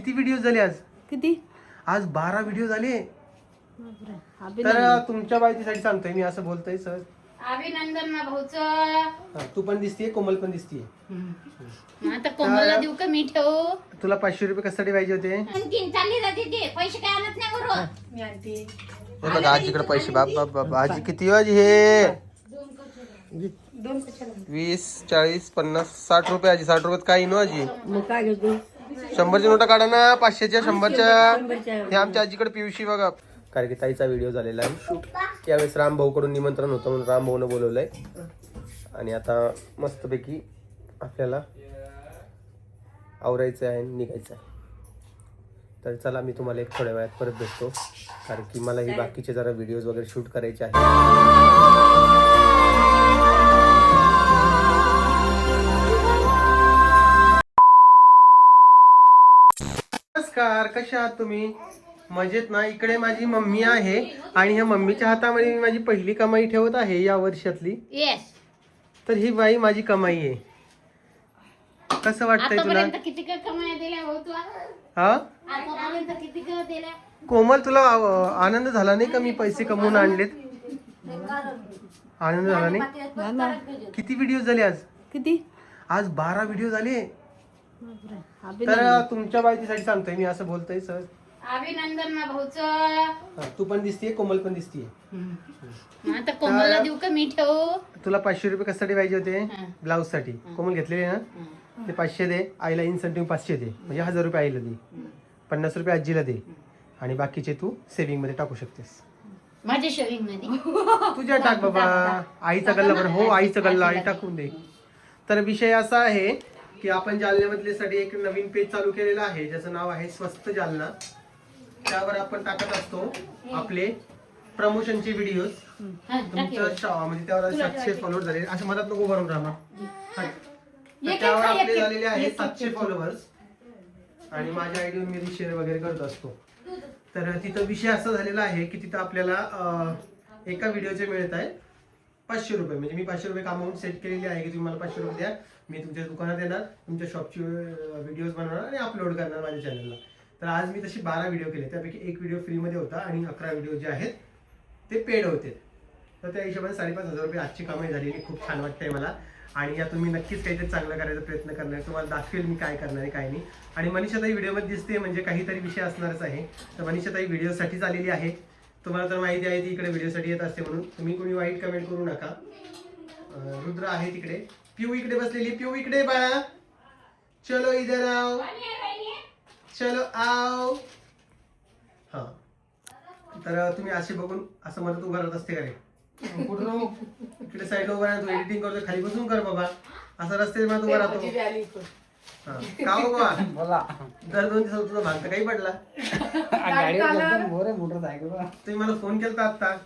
किती व्हिडिओ झाले आज? किती? आज बारा व्हिडिओ झाले. तर. तुमच्या माहितीसाठी सांगतोय मी असं बोलतोय सहज अभिनंदन ना भाऊच. हा, तू पण दिसतीये कोमल पण दिसतीये. आता कोमलला देऊ का मी ठेवू तुला पाचशे रुपये कशासाठी पाहिजे होते. आणखीन चालली जाते ते. पैसे काय आणत नाही बरोबर. हे. बघा आजीकडे पैसे बाप बाप बाप. आजी किती हो? आजी हे वीस चाळीस पन्नास साठ रुपये आजी. साठ रुपयात काही नो आजी? मग काय घेतो? शंभरच्या नोटा काढा ना पाचशेच्या शंभरच्या. हे आमच्या आजीकडे पियुशी बघा. कारण की ताईचा व्हिडिओ झालेला आहे. शूट त्यावेळेस राम भाऊ कडून निमंत्रण होतं म्हणून राम भाऊनं बोलवलंय. आणि आता मस्तपैकी आपल्याला आवरायचं आहे आणि निघायचं आहे. तर चला मी तुम्हाला एक थोड्या वेळात परत भेटतो. कारण की मला ही बाकीचे जरा व्हिडिओज वगैरे शूट करायचे आहे नमस्कार कशा आहात तुम्ही? मजेत ना? इकडे माझी मम्मी आहे आणि ह्या मम्मीच्या हातामध्ये मी माझी पहिली कमाई ठेवत आहे या वर्षातली. येस तर ही बाई माझी कमाई आहे. कसं वाटतंय तुला? आतापर्यंत किती काय कमाया दिल्या भाऊ तुला हा? आतापर्यंत किती काय दिल्या? कोमल तुला अ, आनंद झाला नाही का मी पैसे कमवून आणलेत? आनंद झाला नाही? हा. किती व्हिडिओ झाले आज? किती? आज बारा व्हिडिओ झाले. तर. तुमच्या माहितीसाठी सांगतोय मी असं बोलतोय सहज अभिनंदन ना भाऊच. तू पण दिसतीये कोमल पण दिसतीये. आता कोमलला देऊ का मी ठेवू? तुला पाचशे रुपये कशासाठी पाहिजे होते? हा. ब्लाऊजसाठी कोमल घेतलेले ना? ते पाचशे दे. आईला इन्सेंटिव्ह पाचशे दे. म्हणजे हजार रुपये आईला दे. पन्नास रुपये आजीला दे. आणि बाकीचे तू सेव्हिंगमध्ये टाकू शकतेस. माझ्या शेविंगमध्ये. तुझ्या टाक बाबा. आईचा गल्ला बरं. हो आईचा गल्ला. आई टाकून दे. तर विषय असा आहे की आपण जालन्यामधले साठी एक नवीन पेज चालू केलेलं आहे ज्याचं नाव आहे स्वस्त जालना. त्यावर आपण टाकत असतो आपले प्रमोशनचे व्हिडिओज हा, टाक तुमचं एवढं. शा- म्हणजे त्यावर सातशे फॉलोअर झाले. असं मदत नको करून राहा तर एक- त्यावर आपले झालेले आहेत एक- सातशे फॉलोअर्स आणि माझ्या आयडीवर मी शेअर वगैरे करत असतो. तर तिथं विषय असा झालेला आहे की तिथं आपल्याला एका व्हिडिओचे मिळत आहे पाचशे रुपये. म्हणजे मी पाचशे रुपये अमाऊंट सेट केलेली आहे की तुम्ही मला पाचशे रुपये द्या. मी तुमच्या दुकानात येणार तुमच्या शॉपची व्हिडिओज बनवणार आणि अपलोड करणार माझ्या चॅनलला तर आज मी तशी बारा व्हिडिओ केले. त्यापैकी एक व्हिडिओ फ्रीमध्ये होता आणि अकरा व्हिडिओ जे आहेत ते पेड होते. तर त्या हिशोबाने साडेपाच हजार रुपये आजची कमाई झाली आणि खूप छान वाटतंय मला. आणि या तुम्ही नक्कीच काहीतरी चांगलं करायचा प्रयत्न करणार. तुम्हाला दाखवेल मी काय करणार आहे काय नाही. आणि मनीषाताई व्हिडिओमध्ये दिसते म्हणजे काहीतरी विषय असणारच आहे. तर मनीषाताई व्हिडिओसाठीच आलेली आहे. तुम्हाला तर माहिती आहे ती इकडे व्हिडिओसाठी येत असते म्हणून. तुम्ही कोणी वाईट कमेंट करू नका. रुद्र आहे तिकडे. पिऊ इकडे बसलेली पिऊ इकडे बाळा चलो इधर आओ. चलो आओ. हा. तर तुम्ही असे बघून असं मदत उभा राहत असते का रे? इकडे साईडला उभा राहतो एडिटिंग करतो खाली बसून कर बाबा. असं रस्ते मध्ये उभा राहतो. हा. का हो बाबा? बोला. दर दोन दिवसात तुझा भांग काही पडला. तुम्ही मला फोन केला आता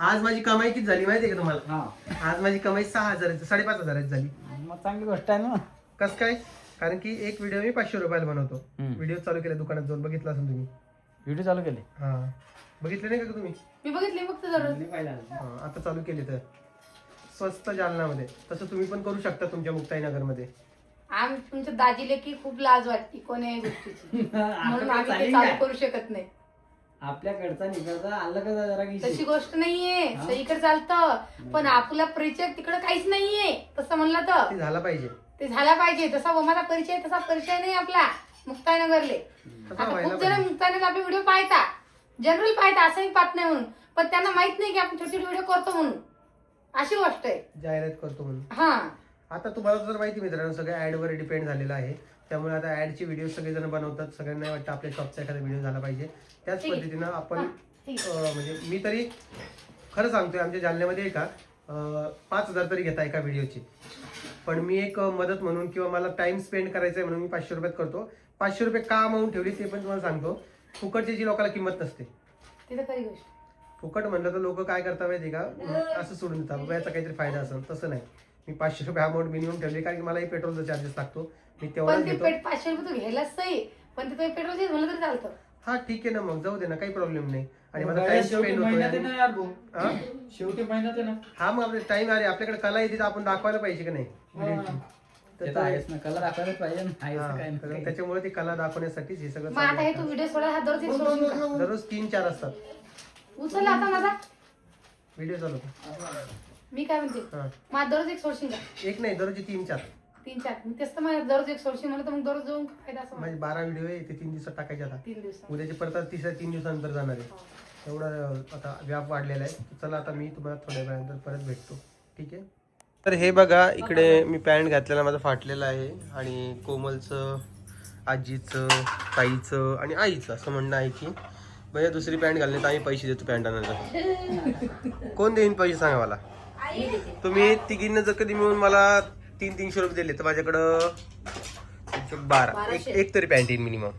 आज माझी कमाई किती झाली माहितीये का तुम्हाला? हा. आज माझी कमाई सहा हजाराची साडेपाच हजाराची झाली. मग चांगली गोष्ट आहे ना. कस काय? कारण की एक व्हिडिओ मी पाचशे रुपयाला बनवतो. हम्म. व्हिडिओ चालू केला दुकानात जाऊन बघितला असेल तुम्ही. व्हिडिओ चालू केले? हा. बघितले नाही का तुम्ही? मी बघितली फक्त दररोज हा, आता चालू केले तर. स्वस्त जालनामध्ये. तसं तुम्ही पण करू शकता तुमच्या मुक्ताईनगरमध्ये आम्ही तुमच्या दाजीले की खूप लाज वाटते कोण्याही गोष्टीची? म्हणून आम्ही ते चालू करू शकत नाही. आपल्याकडचा निकडचा आलं का जरा तशी गोष्ट नाहीये. हा? सगळीकडे चालतं. पण आपला परिचय तिकडे काहीच नाहीये. तसं म्हणलं तर. ते झाला पाहिजे. ते झाला पाहिजे. तसा ओमाचा परिचय तसा परिचय नाही आपला. मुक्ताईनगरले. तसा आता व्हायला खूप जण पाहिजे. मुक्ताईनगर आपले व्हिडिओ पाहता. जनरल पाहता असंही पाहत नाही म्हणून. पण त्यांना माहीत नाही की आपण छोटे छोटे व्हिडिओ करतो म्हणून. अशी गोष्ट आहे. जाहिरात करतो म्हणून. हा. आता तुम्हाला जर माहिती मित्रांनो सगळ्या ऍड वर डिपेंड झालेलं आहे. त्यामुळे आता ऍडचे व्हिडिओ सगळेजण बनवतात. सगळ्यांना वाटतं आपल्या शॉपचा एखादा व्हिडिओ झाला पाहिजे. त्याच. पद्धतीनं आपण अं, म्हणजे मी तरी खरं सांगतोय आमच्या जालन्यामध्ये आहे का अं, पाच हजार तरी घेता एका व्हिडिओची पण मी एक अं, मदत म्हणून किंवा मला टाइम स्पेंड करायचा आहे म्हणून मी पाचशे रुपयात करतो. पाचशे रुपये का अमाऊंट ठेवली ते पण तुम्हाला सांगतो. फुकटची जी लोकांना किंमत नसते. तिथं खरी गोष्ट. फुकट म्हणलं तर लोक काय करतात माहिती का? असं सोडून देतात. बाबा याचा काहीतरी फायदा असेल. तसं नाही. मी पाचशे रुपये अमाऊंट मिनिमम ठेवली कारण की मलाही पेट्रोलचा चार्जेस लागतो. मी तेवढाच पण ते घेतो पेट पाचशे रुपये तू घ्यायलाच नाही पण ते तुम्ही पेट्रोल म्हणलं तरी चालतं. हा ठीक आहे ना मग. जाऊ दे ना काही प्रॉब्लेम नाही. आणि माझा बघा, टाइम शेवटी स्पेंड महिन्यात आहे होतो ना यार भाऊ. हा? शेवटी महिन्यात आहे ना हा मग आपले टाइम अरे आपल्याकडे कला येते तर आपण दाखवायला पाहिजे का नाही? हा. तर ते तर आहेच ना कलर दाखवायलाच पाहिजे ना आहेच हा, काय तर नाही. त्याच्यामुळे ते कला दाखवण्यासाठी हे सगळं मग आता चालू हे तू आहे. व्हिडिओ सोडा हा दररोज? दररोज तीन चार असतात. उचल आता माझा. व्हिडिओ चालू होता. मी काय म्हणते? हा दररोज एक सोडशील का? एक नाही दररोजची तीन चार. तीन चार. मग तेच तर मला दररोज एक मला तर मग दररोज जाऊन काय फायदा असं. माझे बारा व्हिडिओ आहे ते तीन दिवसात टाकायचे आता. तीन दिवसात. उद्याचे परत आता तिसऱ्या तीन दिवसानंतर जाणार आहे. एवढा अं, आता व्याप वाढलेला आहे. चला आता मी तुम्हाला थोड्या वेळानंतर परत भेटतो. ठीक आहे? तर हे बघा इकडे मी पॅन्ट घातलेला माझा फाटलेला आहे. आणि कोमलचं आजीचं ताईचं आणि आईचं असं म्हणणं आहे की भैया दुसरी पॅन्ट घालण्यात आम्ही पैसे देतो पॅन्ट आणायला. कोण देईन पैसे सांगा मला? तुम्ही तिघींना जर कधी मिळून मला तीन तीनशे रुपये दिले तर माझ्याकडं तीनशे बारा. एक एक तरी पॅन्ट येईल मिनिमम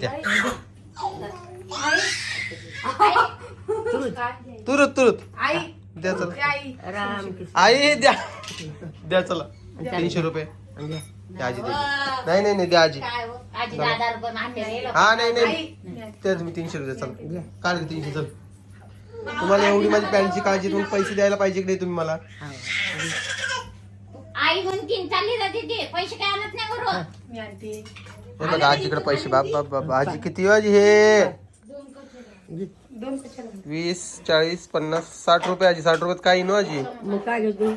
द्या. तुरत तुरत. आई. द्या चला. आई. राम आई द्या. द्या चला. तीनशे रुपये. द्या आजी द्या नाही नाही नाही द्या आजी. काय हो? आजी दादा. हा नाही नाही. त्या तुम्ही तीनशे रुपये चला. काढ दे तीनशे चल. तुम्हाला एवढी माझी पॅन्टची काळजी तुम्ही पैसे द्यायला पाहिजे की नाही तुम्ही मला? आई म्हणतीन चालली जाते ते पैसे काय आणत नाही बरोबर मी आणते. हे बघा आजीकडे पैसे बाप बाप बाप. आजी किती हो आजी हे? दोन कशाला वीस चाळीस पन्नास साठ रुपये आजी साठ रुपयात काय नो आजी. मग काय घेतो?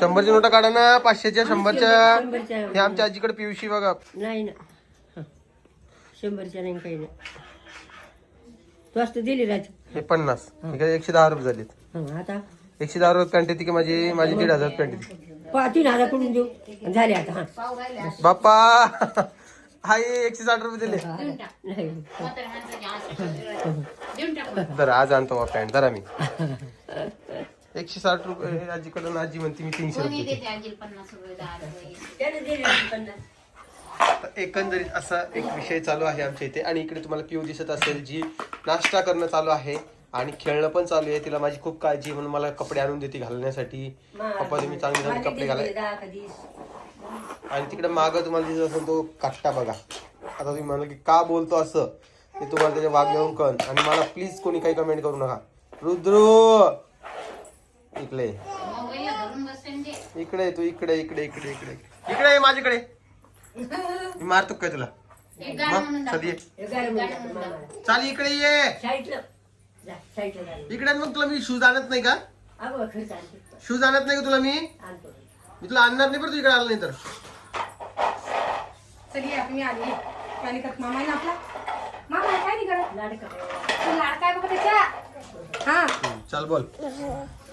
शंभरच्या नोटा काढा ना पाचशेच्या शंभरच्या. शंभरच्या. हे आमच्या आजीकडे पिवशी बघा. नाही ना. हं. शंभरच्या नाही काही नाही. तू असतं दिली राज. हे पन्नास. हे काय एकशे दहा रुपये झालेत. हं, आता? एकशे दहा रुपये पॅन्ट येते की माझी माझी दीड हजार पॅन्ट येते तीन हजारकडून देऊ? झाले आता हा. बाप्पा! हाय एकशे साठ रुपये दिले. नाही. जरा आज आणतो पॅन्ट जरा मी. एकशे साठ रुपये हे आजीकडून आजी म्हणते मी तीनशे रुपये देते त्याने दिले पन्नास. तर एकंदरीत असा एक विषय चालू आहे आमच्या इथे. आणि इकडे तुम्हाला पिऊ दिसत असेल जी नाश्ता करणं चालू आहे आणि खेळणं पण चालू आहे. तिला माझी खूप काळजी म्हणून मला कपडे आणून देते घालण्यासाठी. पप्पा तुम्ही चांगले चांगले कपडे घालाय आणि तिकडे मागं तुम्हाला दिसत असेल तो काट्टा बघा. आता तुम्ही म्हणाल की का बोलतो असं? ते तुम्हाला त्याच्या वागण्यावरून कळण आणि मला प्लीज कोणी काही कमेंट करू नका. रुद्रू! इकडे. मोबाईल धरून बसेन ते. इकडे तू इकडे इकडे इकडे इकडे. इकडे माझ्याकडे. मी मारतो काय तुला? एक गाणं म्हणून मग दाखव. चल ये हे इकडे ये. साईडला जा, साईडला जा. इकडे मग तुला मी शूज आणत नाही का? अगं खर्च आणते शूज आणत नाही का तुला मी? आणतो मी तुला आणणार नाही बरं तू इकडे आला नाही तर. चल ये मी आली. आणि का मामा आहे ना आपला? मामा आहे, काय नाही करत? लाडका तो लाडका आहे बघा त्याच्या. हा. हम्म, चल बोल.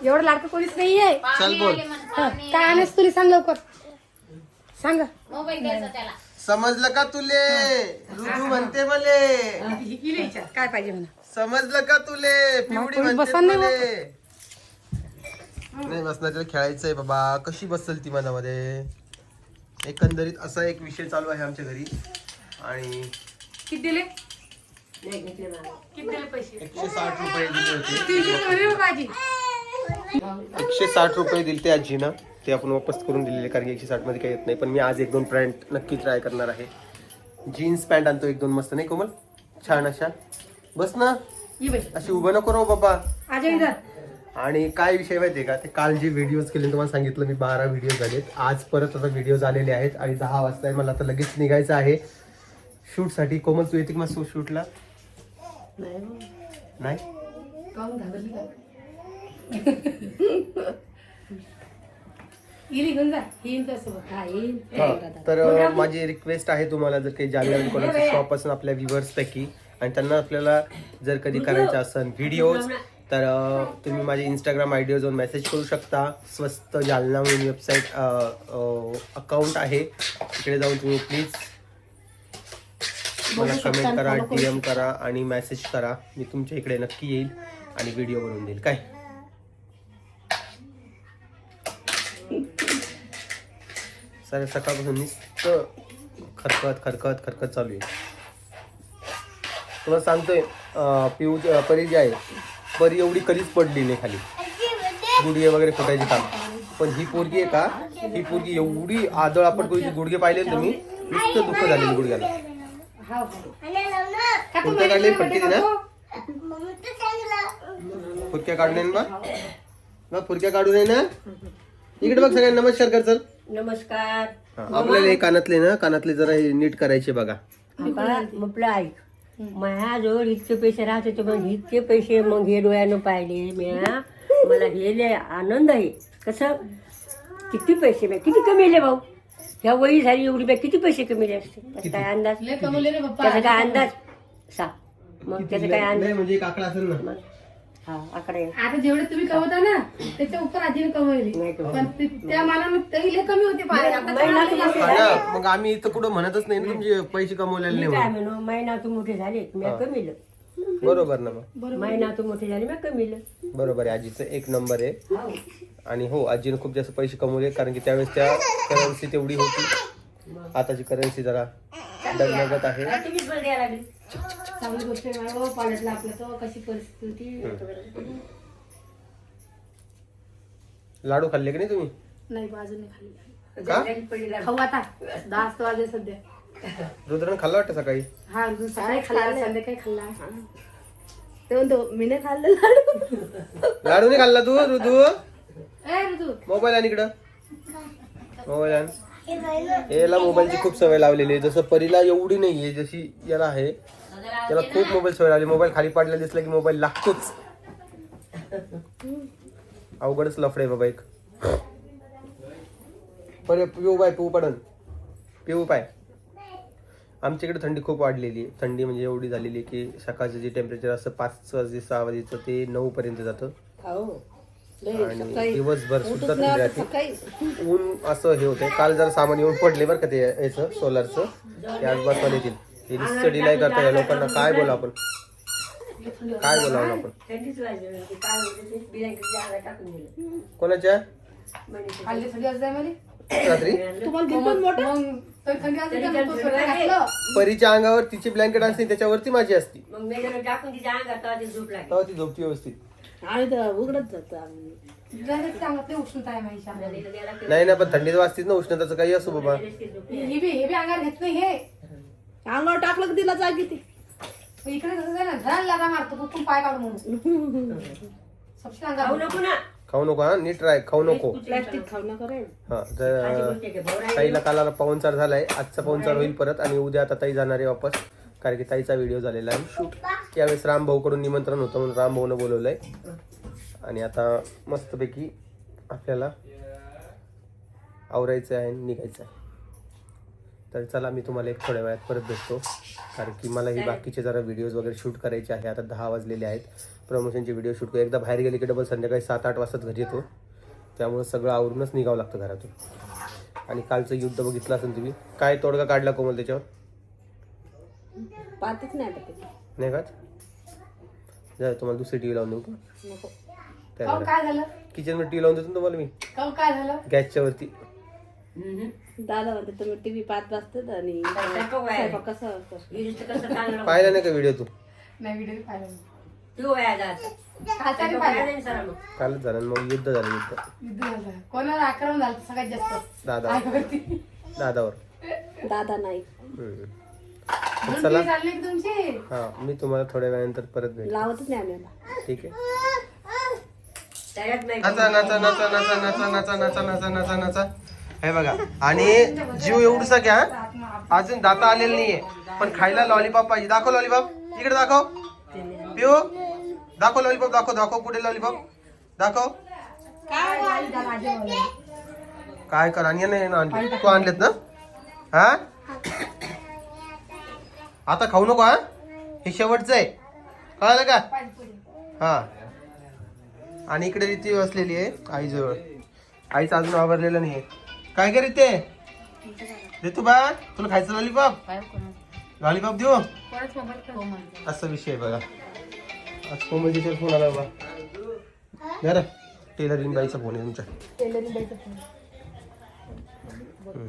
एवढं लाडकं कोणीच नाहीये. चल बोल. आले म्हण, पाहुणे. काय आणायचं तुला सांग लवकर. सांग. मोबाईल द्यायचा त्याला. समजलं का तुले? रुजू म्हणते मले. काय पाहिजे म्हणा. समजलं का तुले? पिवडी कोणी म्हणते बसन नाही मले. नाही बसणार तिला खेळायचंय बाबा. कशी बसल ती मनामध्ये? एकंदरीत असा एक विषय चालू आहे आमच्या घरी. आणि किती दिले? किती दिले पैसे? एकशे साठ रुपये दिले होते. तीनशे रुपये देऊ का आजी. एकशे साठ रुपये दिले ते आजीनं. ते आपण वापस करून दिलेले कारण की एकशे साठमध्ये काही येत नाही. पण मी आज एक दोन पॅन्ट नक्की ट्राय करणार आहे. जीन्स पॅन्ट आणतो एक दोन मस्त नाही कोमल? छान अशा. बस ना. अशी उभं नको राहू बाबा. आणि काय विषय माहितीये का? ते काल जे व्हिडिओज केले तुम्हाला सांगितलं मी बारा व्हिडिओ झालेत. आज परत आता व्हिडिओ आलेले आहेत आणि दहा वाजता आहे मला आता लगेच निघायचं आहे. शूटसाठी कोमल तू येते का मग शूटला नाही हो. नाही काहून घाबरली का इली घेऊन जा. येईन त्यासोबत. हा, येईल. हा, तर माझी रिक्वेस्ट आहे तुम्हाला जर काही जाणून कोणाचं शॉप असेल आपल्या व्ह्युअर्स पैकी आणि त्यांना आपल्याला जर कधी करायचं असेल व्हिडिओज तर अ, तुम्ही माझे इंस्टाग्राम आय जाऊन मेसेज करू शकता. स्वस्त जालना म्हणून वेबसाईट अकाउंट आहे. तिकडे जाऊन तुम्ही प्लीज मला कमेंट करा डीएम करा आणि मेसेज करा. मी तुमच्या इकडे नक्की येईल आणि व्हिडिओ बनवून देईल. काय? सर सकाळपासून नुसतं खरखत खरखत खरखत चालू आहे. तुला सांगतोय पिऊ परी जी आहे परी एवढी कधीच पडली नाही खाली. गुडघे वगैरे फुटायची काम. पण ही पोरगी आहे का? ही पोरगी एवढी आदळ आपण कोणी गुडघे पाहिले तुम्ही नुसतं दुःख झालेलं गुडघ्याला. फुटक्या काढले फटके दे ना फुटक्या काढणे ना बा? काढून फुटक्या काढू नये ना? इकडे बघ सगळ्यांना नमस्कार कर चल. नमस्कार. आपल्याला हे कानातले ना कानातले जरा हे नीट करायचे बघा. म्हटलं ऐक. माझ्याजवळ इतके पैसे राहत होते मग इतके पैसे मग हे डोळ्यानं पाहिले म्या. मला हे लय आनंद आहे. कसं? किती पैसे म्या किती कमीले भाऊ? ह्या वयी झाली एवढी म्या किती पैसे कमीले असते? त्याचा काय अंदाज? त्याचा काय अंदाज? सा मग त्याचा काय अंदाज? नाही म्हणजे एक आकडा असेल ना. मग हा आकडे. आता जेवढे तुम्ही कमवता ना त्याच्या उपर आजीने कमवले. नाही कमवले. पण ते- त्या मानानं लय कमी होते पारे आता हा मग आम्ही इथं कुठं म्हणतच नाही ना तुमचे पैसे कमवलेले मी नाही काय म्हणून. म्हणू महिना तू मोठे झाले म्या कमीलं. बरोबर ना मग. महिना तू मोठे झाले कमीलं. बरोबर आहे आजीचं एक नंबर आहे. हो. आणि हो आजीने खूप जास्त पैसे कमवले कारण की त्यावेळेस त्या करन्सी तेवढी होती. आताची करन्सी जरा डगमगत आहे. द्यायला लागली. चांगली गोष्ट बाबा, पाण्यातलं आपलं तो कशी परिस्थिती होती लाडू खाल्ले की नाही तुम्ही? नाही बाजूने खाली का? जंगलात पडलेला खाऊ आता. दहा वाजता वाजले सध्या. रुद्रानं खाल्लं वाटतं सकाळी? हा अजून सकाळी खाल्ला संध्याकाळी खाल्ला. ते म्हणतो मी नाही खाल्लं लाडू. लाडू नाही खाल्ला तू रुदू? ए ऋतू मोबाईल आण इकडं. मोबाईल आण. याला मोबाईलची खूप सवय लावलेली आहे. जसं परीला एवढी नाहीये जशी याला आहे. त्याला खूप मोबाईल सवय लावली मोबाईल खाली पाडला दिसला की मोबाईल लागतोच. अवघडच लफडे बाबा एक. पर पिऊ बाय पिऊ पडन. पिऊ पाय. आमच्या इकडे थंडी खूप वाढलेली आहे. थंडी म्हणजे एवढी झालेली की सकाळचं जे टेम्परेचर असतं पाच वाजता सहा वाजेचं ते नऊ पर्यंत जातं. हो. आणि दिवसभर सुद्धा थंडी राहते. ऊन असं हे होतंय. काल जरा सामान येऊन पडले बरं का ते याचं सोलारचं ते आज बसवायला येतील. हे डिलाय करता या लोकांना काय बोला आपण? काय बोलावं आपण? कोणाच्या? रात्री? परीच्या अंगावर तिची ब्लँकेट असते त्याच्यावरती माझी असती. मग तेव्हा ती झोपती व्यवस्थित. नाही ना पण थंडीत वाचतीच ना उष्णताचं काही असो बाबा. हे बी अंगार घेत नाही हे. अंगावर टाकलं की तिला जागी ती. मग इकडे कसं आहे ना घराला लागा मारतो कुठून पाय काढून म्हणून. सबसे खाऊ अंगावर नको ना. खाऊ नको हा? नीट राय खाऊ नको. प्लॅस्टिक खाऊ नका रे. हा तर. ताईला कालाला पाहुणचार झालाय. आजचा पाहुणचार होईल परत आणि उद्या आता ताई जाणार आहे वापस. कारण की ताईचा व्हिडिओ झालेला आहे. शूट यावेळेस राम भाऊकडून निमंत्रण होतं म्हणून राम भाऊनं बोलवलंय. आणि आता मस्तपैकी आपल्याला आवरायचं आहे आणि निघायचं आहे. तर चला मी तुम्हाला एक थोड्या वेळात परत भेटतो. कारण की मला ही बाकीचे जरा व्हिडिओज वगैरे शूट करायचे आहे. आता दहा वाजलेले आहेत. प्रमोशनचे व्हिडिओ शूट एकदा बाहेर गेले की डबल संध्याकाळी सात आठ वाजताच घरी येतो. त्यामुळे सगळं आवरूनच निघावं लागतं घरातून. आणि कालचं युद्ध बघितलं असेल तुम्ही. काय तोडगा काढला कोमल त्याच्यावर? पाहतच नाही का? जा तुम्हाला दुसरी टी व्ही लावून देऊ का? झालं? किचनमध्ये टी लावून देतो ना तुम्हाला मी. काय झालं? गॅसच्या वरती. दादा म्हणते तुम्ही टीव्ही पाहत बसतात आणि स्वयंपाक वाया. स्वयंपाक कसं असतं हिरीचं कसं चांगलं पाहिला नाही का व्हिडिओ तू? नाही व्हिडिओ पाहिला नाही. तू वाया जात. पाहिला. सरा मग. कालच झालं आणि मग युद्ध झालं युद्ध. युद्ध झालं. कोणावर आक्रमण झालं सगळ्यात जास्त? दादा. आईवरती. दादावर. दादा नाही. हम्म. म्हणून चला. ती चालली की तुमची? हा मी तुम्हाला थोड्या वेळानंतर परत भेट लावतच नाही आम्हाला ठीक आहे. त्याच्यात नाही. नाचा नाचा नाचा नाचा नाचा नाचा नाचा नाचा नाचा नाचा. हे बघा. आणि जीव एवढसा घ्या अजून दाता आलेला नाहीये. पण खायला लॉलीपॉप पाहिजे. दाखव लॉलीपॉप इकडे दाखव. पिओ दाखव लॉलीपॉप दाखव. दाखव कुठे लॉलीपॉप दाखव. काय कर? आणि नाही आणले. तू आणलेत ना? हा? आता खाऊ नको हा? हे शेवटचं आहे. कळालं का? हा. आणि इकडे रीती बसलेली आहे आईजवळ. आईचं अजून आवरलेलं नाही काय करे ते ऋतू बा तुला खायचं लॉलीपॉप लॉलीपॉप देऊ? असा विषय आहे बघा. आज कोमलजीचा फोन आला बा बरं टेलरिंग बाईचा फोन आहे तुमच्या हम्म.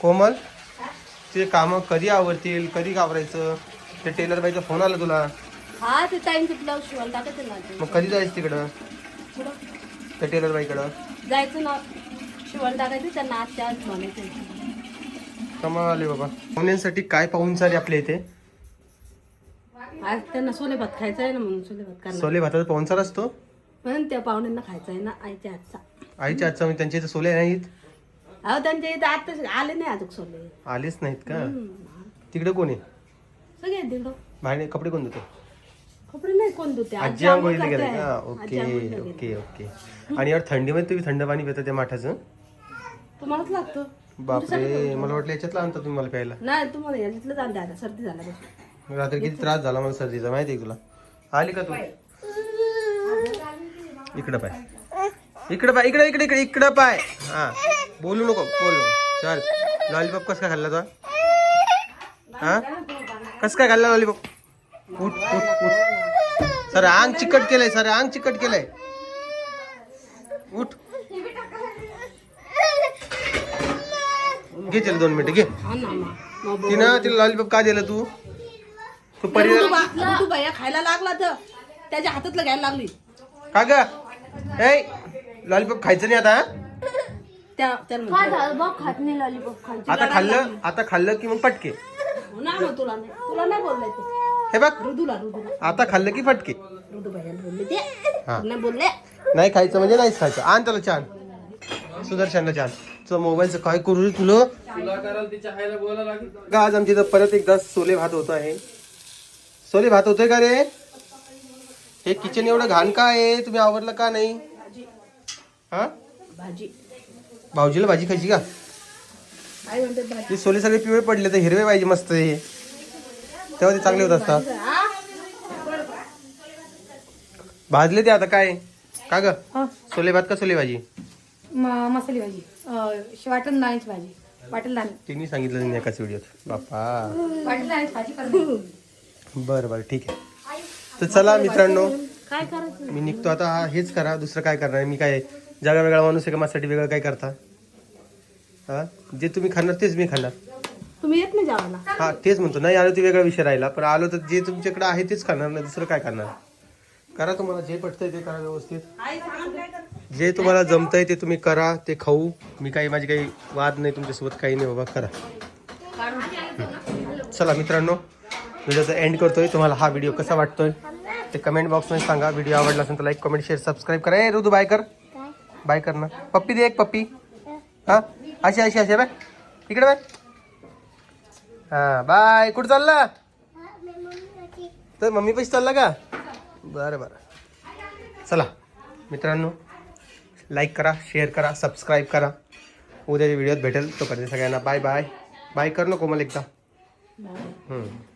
कोमल ते काम कधी आवरतील? कधी घाबरायचं? ते टेलर बाईचा फोन आला तुला. हा ते टाइमचे ब्लाऊज शिवायला टाकत ना ते. मग कधी जायचं तिकडं? त्या टेलर बाईकडं. जायचं ना शिवायला टाकायचं त्यांना आजच्या आज म्हणायचं कमाल आले बाबा. पाहुण्यांसाठी काय पाहुणचार आपल्या इथे? आज त्यांना सोले भात खायचा आहे ना म्हणून सोले भात करणार. सोले भाताचा पाहुणचार असतो? म्हणून त्या पाहुण्यांना खायचा आहे ना आईच्या हातचा. आईच्या आजचा म्हणजे त्यांच्या इथे सोले नाहीत? अहो त्यांच्या इथं आता आले नाही अजून सोडले आलेच नाहीत का? तिकडे कोण आहे? सगळे तिकडं. भांडे कपडे कोण देतो? कपडे नाही कोण धुते. आजी आंघोळीला गेले. का? ओके. Okay okay. आणि यार थंडीमध्ये तुम्ही थंड पाणी पिता त्या माठाचं? तुम्हालाच लागतं. बापरे मला वाटलं याच्यातला आणता तुम्ही मला प्यायला. नाही तुम्हाला याच्यातलं जाण द्या सर्दी झाल्यापासून रात्री किती त्रास झाला मला सर्दीचा माहिती आहे तुला? आली का तू? इकडं पाय. इकडं पाय इकडे इकडे इकडे इकडं पाय. हा. बोलू नको बोलू. चल. लॉलीपॉप कस काय खाल्ला तो? हा? कस काय खाल्ला लॉलीपॉप? उठ उठ उठ. सर अंग चिकट केलंय सर अंग चिकट केलंय. उठ. घे चल दोन मिनिटं घे. हा तिनं तिला लॉलीपॉप का दिलं तू? तू परी ऋतू भैया खायला लागला तर. त्याच्या हातातलं घ्यायला लागली. का ग? ए लॉलीपॉप खायचं नाही आता हा? त्या त्याला खात नाही लॉलीपॉप खायची. आता खाल्लं आता खाल्लं की मग पटके. हो ना मग तुला नाही तुला नाही बोलले ते. हे बघ. आता खाल्लं की फटके. ऋतू भैयाला बोलले ते. हा. नाही बोलले. नाही खायचं म्हणजे नाहीच खायचं. आण त्याला छान सुदर्शनला छान तुझं मोबाईलचं काय करू रे तुला? तुला कराल तिच्या आईला बोलायला लागेल आज आमच्या इथं परत एकदा सोले भात होत आहे. सोले भात होतोय का रे? हे किचन एवढं घाण का आहे? तुम्ही आवरलं का नाही? हा? भाजी. भाऊजीला भाजी खायची का? आई म्हणते भाजी? ते सोले सगळे पिवळे पडले तर हिरवे पाहिजे मस्त हे. तेव्हा ते चांगले होत असतात. भाजले ते आता काय? का ग? सोले भात का सोले भाजी? म- मसाली भाजी. अं, वाटण दाण्याची भाजी. वाटण दाणे तिने सांगितलं नाही एकाच व्हिडिओत. बाप्पा. वाटण दाण्याची भाजी करते बरं बरं ठीक आहे. तर चला मित्रांनो मी निघतो आता. हा हेच करा. दुसरं काय करणार? मी काय जागा वेगळा माणूस आहे का? माझ्यासाठी वेगळं काय करता? हा? जे तुम्ही खाणार तेच मी खाणार. तुम्ही येत नाही जेवायला. हा तेच म्हणतो. नाही आलो ते वेगळा विषय राहिला. पण आलो तर जे तुमच्याकडे आहे तेच खाणार नाही दुसरं काय करणार करा तुम्हाला जे पटतंय ते करा व्यवस्थित. जे तुम्हाला जमतंय ते तुम्ही करा ते खाऊ. मी काही माझी काही वाद नाही तुमच्यासोबत काही नाही बाबा करा. चला मित्रांनो व्हिडिओचा एंड करतोय. तुम्हाला हा व्हिडिओ कसा वाटतोय ते कमेंट बॉक्समध्ये सांगा. व्हिडिओ आवडला असेल तर लाईक कमेंट शेअर सबस्क्राईब करा. ए रुदू बाय कर. बाय कर ना. पप्पी दे एक पप्पी. हा? अशी अशी अशी बाय इकडे बाय हा बाय. कुठं चालला? तर मम्मी पैसे चालला का? बरं बरं. चला मित्रांनो लाईक करा शेअर करा सबस्क्राईब करा. उद्याच्या व्हिडिओत भेटेल तोपर्यंत सगळ्यांना बाय बाय बाय कर ना कोमल एकदा. हम्म.